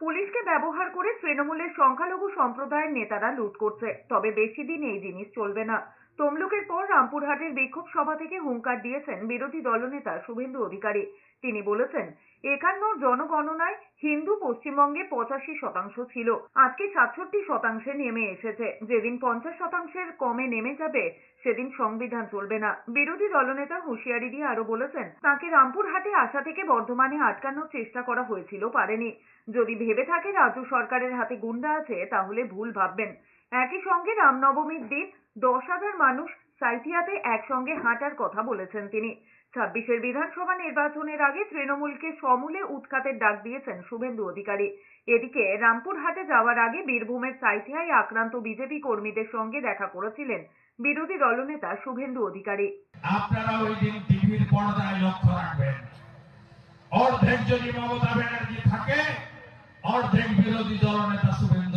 পুলিশকে ব্যবহার করে তৃণমূলের সংখ্যালঘু সম্প্রদায়ের নেতারা লুট করছে, তবে বেশি দিন এই জিনিস চলবে না। তমলুকের পর রামপুরহাটের বিক্ষোভ সভা থেকে হুঙ্কার দিয়েছেন বিরোধী দলনেতা শুভেন্দু অধিকারী। তিনি বলেছেন একান্নর জনগণনায় হিন্দু পশ্চিমবঙ্গে পঁচাশি শতাংশ ছিল। আজকে সাতষট্টি শতাংশে নেমে এসেছে। যেদিন পঞ্চাশ শতাংশের কমে নেমে যাবে, সেদিন সংবিধান চলবে না। বিরোধী দলনেতা হুঁশিয়ারি দিয়ে আরও বলেছেন, তাকে রামপুরহাটে আসা থেকে বর্ধমানে আটকানোর চেষ্টা করা হয়েছিল, পারেনি। যদি ভেবে থাকে রাজ্য সরকারের হাতে গুন্ডা আছে, তাহলে ভুল ভাববেন। একই সঙ্গে রামনবমীর দিন দশ হাজার মানুষ সাইথিয়াতে একসঙ্গে হাঁটার কথা বলেছেন তিনি। ছাব্বিশের বিধানসভা নির্বাচনের আগে তৃণমূলকে সমূলে উৎখাতের ডাক দিয়েছেন শুভেন্দু অধিকারী। এদিকে রামপুরহাটে যাওয়ার আগে বীরভূমের সাইথিয়ায় আক্রান্ত বিজেপি কর্মীদের সঙ্গে দেখা করেছিলেন বিরোধী দলনেতা শুভেন্দু অধিকারী। আপনারা ওই দিন টিভির পর্দায় লক্ষ্য রাখবেন। অর্ধেক যদি মমতা ব্যানার্জি থাকে, অর্ধেক বিরোধী দলনেতা শুভেন্দু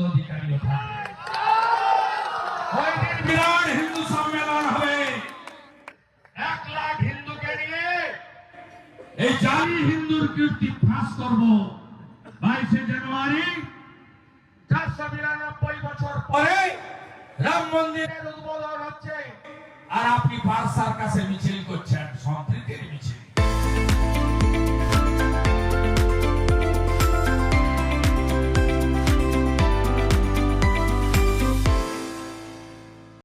এই জালি হিন্দুর কীর্তি ফাঁস করব। বাইশে জানুয়ারি চারশো বিরানব্বই বছর পরে রাম মন্দিরের উদ্বোধন হচ্ছে। আর আপনি বাদশার কাছে মিছিল করছেন মিছিল